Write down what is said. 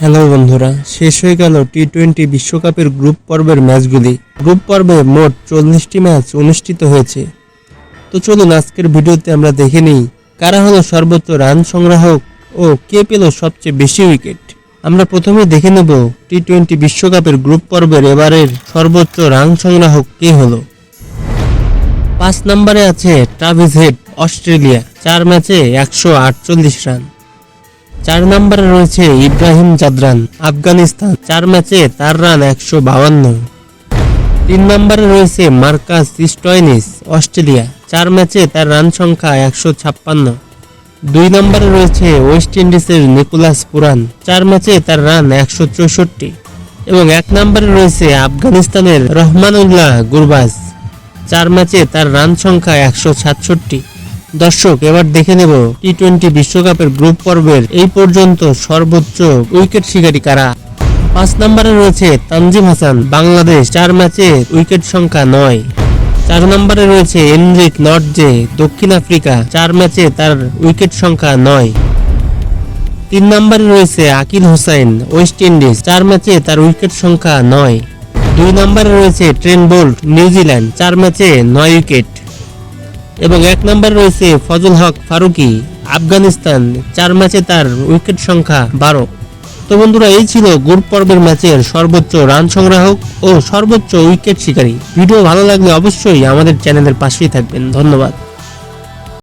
Hello বন্ধুরা, শেষ হয়ে গেল টি টোয়েন্টি বিশ্বকাপের গ্রুপ পর্বের ম্যাচগুলি। গ্রুপ পর্বে মোট চল্লিশটি ম্যাচ অনুষ্ঠিত হয়েছে। তো চলুন আজকের ভিডিওতে আমরা দেখে নিই, কারা হলো সর্বোচ্চ রান সংগ্রাহক ও কে পেল সবচেয়ে বেশি উইকেট আমরা প্রথমে দেখে নেব টি টোয়েন্টি বিশ্বকাপের গ্রুপ পর্বের এবারের সর্বোচ্চ রান সংগ্রাহক কে হলো। পাঁচ নম্বরে আছে ট্রাভিস হেড অস্ট্রেলিয়া, চার ম্যাচে একশো আটচল্লিশ রান চার নম্বরে রয়েছে ইব্রাহিম জাদরান, আফগানিস্তান। চার ম্যাচে তার রান একশো বাউান্ন তিন নম্বরে রয়েছে মার্কাস স্টয়নিস, অস্ট্রেলিয়া। চার ম্যাচে তার রান সংখ্যা একশো ছাপ্পান্ন। দুই নম্বরে রয়েছে ওয়েস্ট ইন্ডিজের নিকোলাস পুরান, চার ম্যাচে তার রান একশো চৌষট্টি। এবং এক নম্বরে রয়েছে আফগানিস্তানের রহমানুল্লাহ গুরবাজ, চার ম্যাচে তার রান সংখ্যা একশো সাতষট্টি। দর্শক, এবার দেখে নেব টি টোয়েন্টি বিশ্বকাপের গ্রুপ পর্বের এই পর্যন্ত সর্বোচ্চ উইকেট শিকারী কারা। পাঁচ নম্বরে রয়েছে তানজিম হাসান, বাংলাদেশ, চার ম্যাচে উইকেট সংখ্যা নয়। চার নম্বরে রয়েছে এনরিক নর্জে, দক্ষিণ আফ্রিকা, চার ম্যাচে তার উইকেট সংখ্যা নয়। তিন নম্বরে রয়েছে আকিল হোসাইন ওয়েস্ট ইন্ডিজ, চার ম্যাচে তার উইকেট সংখ্যা নয়। দুই নম্বরে রয়েছে ট্রেন বোল্ট, নিউজিল্যান্ড, চার ম্যাচে নয় উইকেট এবং এক নম্বরে রয়েছে ফজল হক ফারুকি, আফগানিস্তান, চার ম্যাচে তার উইকেট সংখ্যা বারো। তো বন্ধুরা, এই ছিল গ্রুপ পর্বের ম্যাচের সর্বোচ্চ রান সংগ্রাহক ও সর্বোচ্চ উইকেট শিকারী। ভিডিও ভালো লাগলে অবশ্যই আমাদের চ্যানেলের পাশেই থাকবেন। ধন্যবাদ।